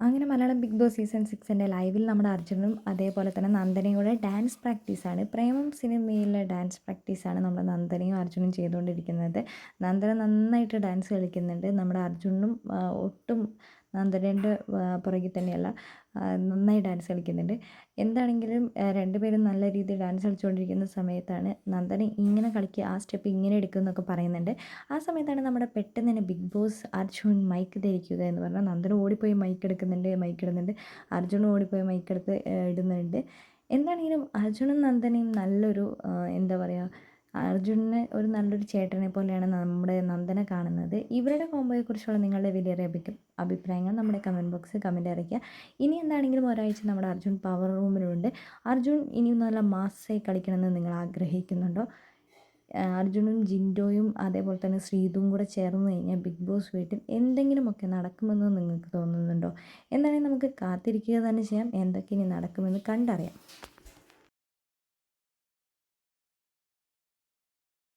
അങ്ങനെ Malayalam Bigg Boss season സിക്സിന്റെ ലൈവിൽ നമ്മുടെ അർജുനും അതേപോലെ തന്നെ നന്ദനയും കൂടെ ഡാൻസ് പ്രാക്ടീസാണ്. പ്രേമം സിനിമയിലെ ഡാൻസ് പ്രാക്ടീസാണ് നമ്മുടെ നന്ദനയും അർജുനും ചെയ്തുകൊണ്ടിരിക്കുന്നത്. നന്ദന നന്നായിട്ട് ഡാൻസ് കളിക്കുന്നുണ്ട്. നമ്മുടെ അർജുനും ഒട്ടും നന്ദനേന്റെ പുറകിൽ തന്നെയല്ല നന്നായി ഡാൻസ് കളിക്കുന്നുണ്ട്. എന്താണെങ്കിലും രണ്ടുപേരും നല്ല രീതിയിൽ ഡാൻസ് കളിച്ചുകൊണ്ടിരിക്കുന്ന സമയത്താണ് നന്ദന ഇങ്ങനെ കളിക്കുക ആ സ്റ്റെപ്പ് ഇങ്ങനെ എടുക്കും എന്നൊക്കെ പറയുന്നുണ്ട്. ആ സമയത്താണ് നമ്മുടെ പെട്ടെന്ന് തന്നെ ബിഗ് ബോസ് അർജുൻ മൈക്ക് ധരിക്കുക എന്ന് പറഞ്ഞാൽ നന്ദന ഓടിപ്പോയി മൈക്ക് എടുക്കുന്നുണ്ട് മൈക്ക് ഇടുന്നുണ്ട് അർജുനും ഓടിപ്പോയി മൈക്ക് എടുത്ത് ഇടുന്നുണ്ട്. എന്താണെങ്കിലും അർജുനും നന്ദനയും നല്ലൊരു എന്താ പറയുക അർജുനനെ ഒരു നല്ലൊരു ചേട്ടനെ പോലെയാണ് നമ്മുടെ നന്ദനെ കാണുന്നത്. ഇവരുടെ കോംബോയെക്കുറിച്ചുള്ള നിങ്ങളുടെ വിലയേറിയ അഭിപ്രായങ്ങൾ നമ്മുടെ കമന്റ് ബോക്സിൽ കമന്റ് അറിയിക്കുക. ഇനി എന്താണെങ്കിലും ഒരാഴ്ച നമ്മുടെ അർജുൻ പവർ റൂമിലുണ്ട് അർജുൻ ഇനിയും നല്ല മാസ്സായി കളിക്കണമെന്ന് നിങ്ങൾ ആഗ്രഹിക്കുന്നുണ്ടോ? അർജുനും ജിൻഡോയും അതേപോലെ തന്നെ ശ്രീതും കൂടെ ചേർന്ന് കഴിഞ്ഞാൽ ബിഗ് ബോസ് വീട്ടിൽ എന്തെങ്കിലുമൊക്കെ നടക്കുമെന്ന് നിങ്ങൾക്ക് തോന്നുന്നുണ്ടോ? എന്താണെങ്കിൽ നമുക്ക് കാത്തിരിക്കുക തന്നെ ചെയ്യാം. എന്തൊക്കെ ഇനി നടക്കുമെന്ന് കണ്ടറിയാം.